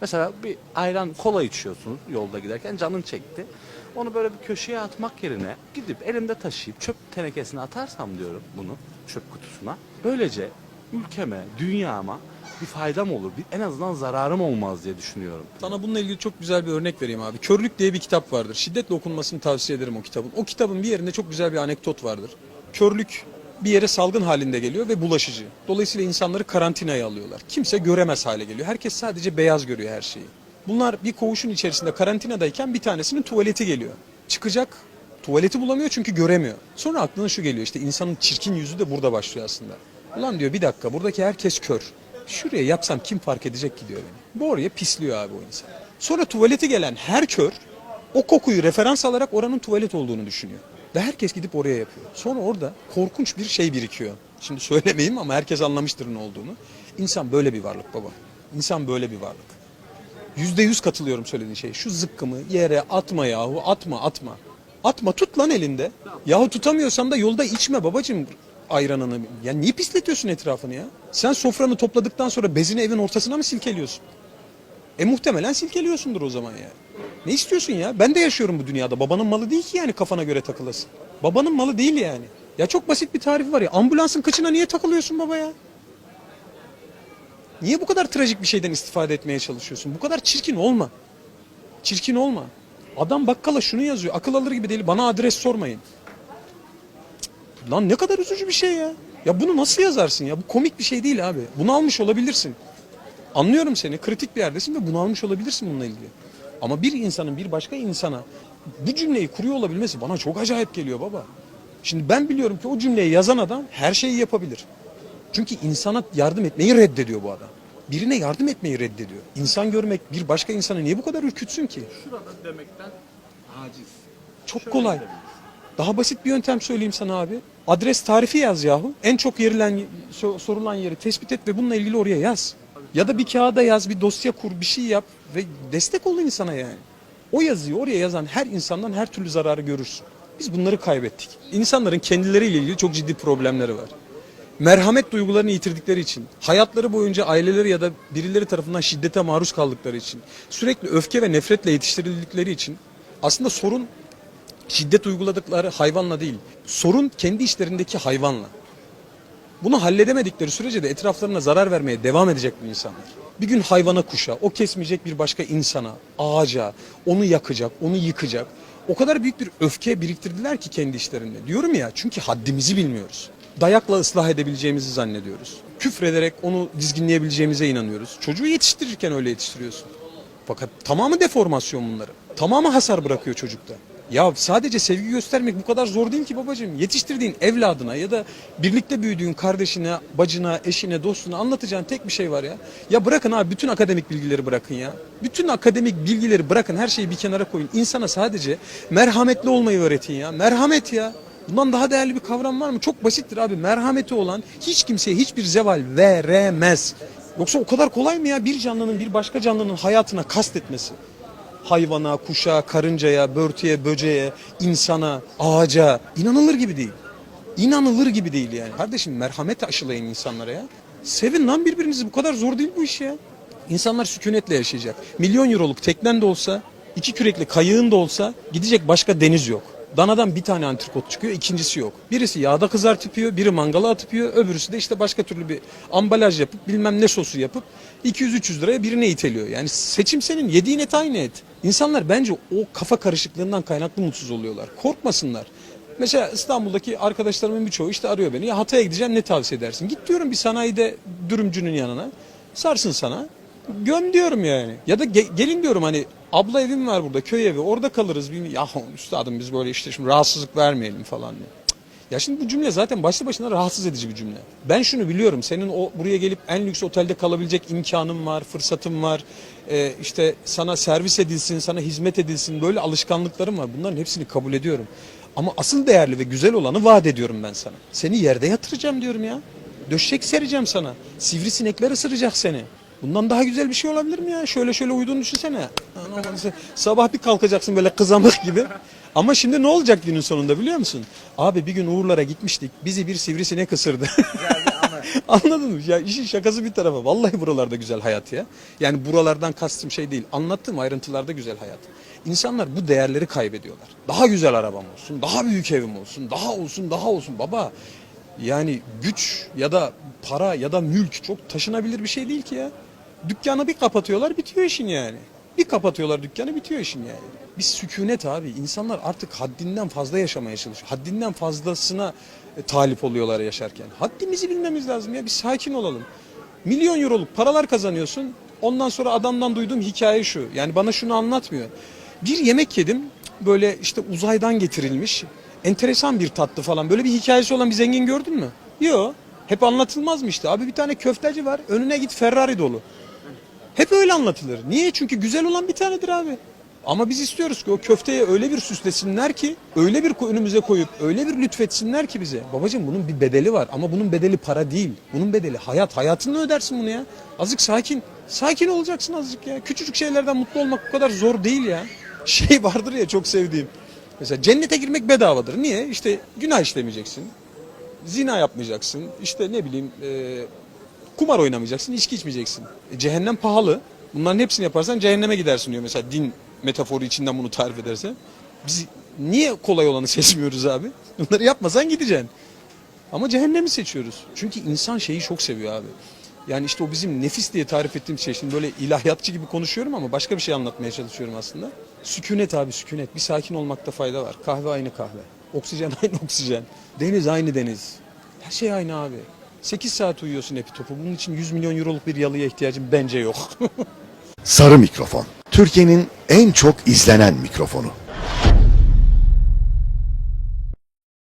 Mesela bir ayran kola içiyorsunuz yolda giderken canın çekti. Onu böyle bir köşeye atmak yerine gidip elimde taşıyıp çöp tenekesine atarsam diyorum bunu çöp kutusuna. Böylece ülkeme, dünyama bir faydam olur. Bir, en azından zararım olmaz diye düşünüyorum. Sana bununla ilgili çok güzel bir örnek vereyim abi. Körlük diye bir kitap vardır. Şiddetle okunmasını tavsiye ederim o kitabın. O kitabın bir yerinde çok güzel bir anekdot vardır. Körlük bir yere salgın halinde geliyor ve bulaşıcı. Dolayısıyla insanları karantinaya alıyorlar. Kimse göremez hale geliyor. Herkes sadece beyaz görüyor her şeyi. Bunlar bir koğuşun içerisinde karantinadayken bir tanesinin tuvaleti geliyor. Çıkacak tuvaleti bulamıyor çünkü göremiyor. Sonra aklına şu geliyor işte insanın çirkin yüzü de burada başlıyor aslında. Ulan diyor bir dakika buradaki herkes kör. Şuraya yapsam kim fark edecek ki diyor beni. Bu oraya pisliyor abi o insan. Sonra tuvaleti gelen her kör o kokuyu referans alarak oranın tuvalet olduğunu düşünüyor. Ve herkes gidip oraya yapıyor. Sonra orada korkunç bir şey birikiyor. Şimdi söylemeyeyim ama herkes anlamıştır ne olduğunu. İnsan böyle bir varlık baba. İnsan böyle bir varlık. Yüzde yüz katılıyorum söylediğin şey. Şu zıkkımı yere atma yahu atma atma. Atma tut lan elinde. Yahu tutamıyorsan da yolda içme babacığım ayranını. Ya niye pisletiyorsun etrafını ya? Sen sofranı topladıktan sonra bezini evin ortasına mı silkeliyorsun? E muhtemelen silkeliyorsundur o zaman ya. Ne istiyorsun ya? Ben de yaşıyorum bu dünyada. Babanın malı değil ki yani kafana göre takılasın. Babanın malı değil yani. Ya çok basit bir tarifi var ya. Ambulansın kıçına niye takılıyorsun baba ya? Niye bu kadar trajik bir şeyden istifade etmeye çalışıyorsun? Bu kadar çirkin olma. Çirkin olma. Adam bakkala şunu yazıyor. Akıl alır gibi değil. Bana adres sormayın. Cık, Lan ne kadar üzücü bir şey ya. Ya bunu nasıl yazarsın ya? Bu komik bir şey değil abi. Bunu almış olabilirsin. Anlıyorum seni. Kritik bir yerdesin ve bunu almış olabilirsin bununla ilgili. Ama bir insanın bir başka insana bu cümleyi kuruyor olabilmesi bana çok acayip geliyor baba. Şimdi ben biliyorum ki o cümleyi yazan adam her şeyi yapabilir. Çünkü insana yardım etmeyi reddediyor bu adam. Birine yardım etmeyi reddediyor. İnsan görmek bir başka insanı niye bu kadar ürkütsün ki? Şurada demekten aciz. Çok kolay. Daha basit bir yöntem söyleyeyim sana abi. Adres tarifi yaz yahu. En çok yerilen, so- sorulan yeri tespit et ve bununla ilgili oraya yaz. Ya da bir kağıda yaz, bir dosya kur, bir şey yap ve destek ol insana yani. O yazıyı oraya yazan her insandan her türlü zararı görürsün. Biz bunları kaybettik. İnsanların kendileriyle ilgili çok ciddi problemleri var. Merhamet duygularını yitirdikleri için, hayatları boyunca aileleri ya da birileri tarafından şiddete maruz kaldıkları için, sürekli öfke ve nefretle yetiştirildikleri için aslında sorun şiddet uyguladıkları hayvanla değil. Sorun kendi işlerindeki hayvanla. Bunu halledemedikleri sürece de etraflarına zarar vermeye devam edecek bu insanlar. Bir gün hayvana kuşa, o kesmeyecek bir başka insana, ağaca, onu yakacak, onu yıkacak. O kadar büyük bir öfke biriktirdiler ki kendi işlerinde. Diyorum ya çünkü haddimizi bilmiyoruz. Dayakla ıslah edebileceğimizi zannediyoruz. Küfrederek onu dizginleyebileceğimize inanıyoruz. Çocuğu yetiştirirken öyle yetiştiriyorsun. Fakat tamamı deformasyon bunları. Tamamı hasar bırakıyor çocukta. Ya sadece sevgi göstermek bu kadar zor değil ki babacığım. Yetiştirdiğin evladına ya da birlikte büyüdüğün kardeşine, bacına, eşine, dostuna anlatacağın tek bir şey var ya. Ya bırakın abi bütün akademik bilgileri bırakın ya. Bütün akademik bilgileri bırakın her şeyi bir kenara koyun. İnsana sadece merhametli olmayı öğretin ya. Merhamet ya. Bundan daha değerli bir kavram var mı? Çok basittir abi. Merhameti olan hiç kimseye hiçbir zeval veremez. Yoksa o kadar kolay mı ya bir canlının bir başka canlının hayatına kastetmesi? Hayvana, kuşa, karıncaya, börtüye, böceğe, insana, ağaca inanılır gibi değil. İnanılır gibi değil yani. Kardeşim merhamet aşılayın insanlara ya. Sevin lan birbirinizi bu kadar zor değil bu iş ya. İnsanlar sükunetle yaşayacak. Milyon euroluk teknen de olsa, iki kürekli kayığın da olsa gidecek başka deniz yok. Danadan bir tane antrikot çıkıyor, ikincisi yok. Birisi yağda kızartıpıyor, biri mangala atıpıyor, öbürüsü de işte başka türlü bir ambalaj yapıp bilmem ne sosu yapıp 200-300 liraya birine iteliyor. Yani seçim senin, yediğin et aynı et. İnsanlar bence o kafa karışıklığından kaynaklı mutsuz oluyorlar. Korkmasınlar. Mesela İstanbul'daki arkadaşlarımın birçoğu işte arıyor beni. Ya Hatay'a gideceğim ne tavsiye edersin? Git diyorum bir sanayide dürümcünün yanına. Sarsın sana. Göm diyorum yani. Ya da ge- gelin diyorum hani abla evim var burada köy evi orada kalırız. Ya üstadım biz böyle işte şimdi rahatsızlık vermeyelim falan diye. Ya şimdi bu cümle zaten başlı başına rahatsız edici bir cümle. Ben şunu biliyorum. Senin o buraya gelip en lüks otelde kalabilecek imkanın var, fırsatın var. Ee, işte sana servis edilsin, sana hizmet edilsin. Böyle alışkanlıklarım var. Bunların hepsini kabul ediyorum. Ama asıl değerli ve güzel olanı vaat ediyorum ben sana. Seni yerde yatıracağım diyorum ya. Döşek sereceğim sana. Sivrisinekler ısıracak seni. Bundan daha güzel bir şey olabilir mi ya? Şöyle şöyle uyuduğunu düşünsene. Sabah bir kalkacaksın böyle kızamık gibi. Ama şimdi ne olacak günün sonunda biliyor musun? Abi bir gün Uğurlara gitmiştik. Bizi bir sivrisinek ısırdı. Anladın mı? Ya işin şakası bir tarafa. Vallahi buralarda güzel hayat ya. Yani buralardan kastım şey değil. Anlattığım ayrıntılarda güzel hayat. İnsanlar bu değerleri kaybediyorlar. Daha güzel arabam olsun, daha büyük evim olsun, daha olsun, daha olsun. Baba yani güç ya da para ya da mülk çok taşınabilir bir şey değil ki ya. Dükkanı bir kapatıyorlar bitiyor işin yani. Bir kapatıyorlar dükkanı bitiyor işin yani. Bir sükunet abi. İnsanlar artık haddinden fazla yaşamaya çalışıyor. Haddinden fazlasına e, talip oluyorlar yaşarken. Haddimizi bilmemiz lazım ya. Bir sakin olalım. Milyon euroluk paralar kazanıyorsun. Ondan sonra adamdan duyduğum hikaye şu. Yani bana şunu anlatmıyor. Bir yemek yedim. Böyle işte uzaydan getirilmiş. Enteresan bir tatlı falan. Böyle bir hikayesi olan bir zengin gördün mü? Yok. Hep anlatılmaz mı işte? Abi bir tane köfteci var. Önüne git Ferrari dolu. Hep öyle anlatılır. Niye? Çünkü güzel olan bir tanedir abi. Ama biz istiyoruz ki o köfteye öyle bir süslesinler ki, öyle bir önümüze koyup, öyle bir lütfetsinler ki bize. Babacığım bunun bir bedeli var ama bunun bedeli para değil. Bunun bedeli hayat. Hayatınla ödersin bunu ya. Azıcık sakin. Sakin olacaksın azıcık ya. Küçücük şeylerden mutlu olmak bu kadar zor değil ya. Şey vardır ya çok sevdiğim. Mesela cennete girmek bedavadır. Niye? İşte günah işlemeyeceksin. Zina yapmayacaksın. İşte ne bileyim e, kumar oynamayacaksın, içki içmeyeceksin. E, cehennem pahalı. Bunların hepsini yaparsan cehenneme gidersin diyor mesela din metaforu içinden bunu tarif ederse. Biz niye kolay olanı seçmiyoruz abi? Bunları yapmasan gideceksin. Ama cehennemi seçiyoruz. Çünkü insan şeyi çok seviyor abi. Yani işte o bizim nefis diye tarif ettiğim şey. Şimdi böyle ilahiyatçı gibi konuşuyorum ama başka bir şey anlatmaya çalışıyorum aslında. Sükunet abi sükunet. Bir sakin olmakta fayda var. Kahve aynı kahve. Oksijen aynı oksijen. Deniz aynı deniz. Her şey aynı abi. 8 saat uyuyorsun epi topu. Bunun için 100 milyon euroluk bir yalıya ihtiyacım bence yok. Sarı mikrofon. Türkiye'nin en çok izlenen mikrofonu.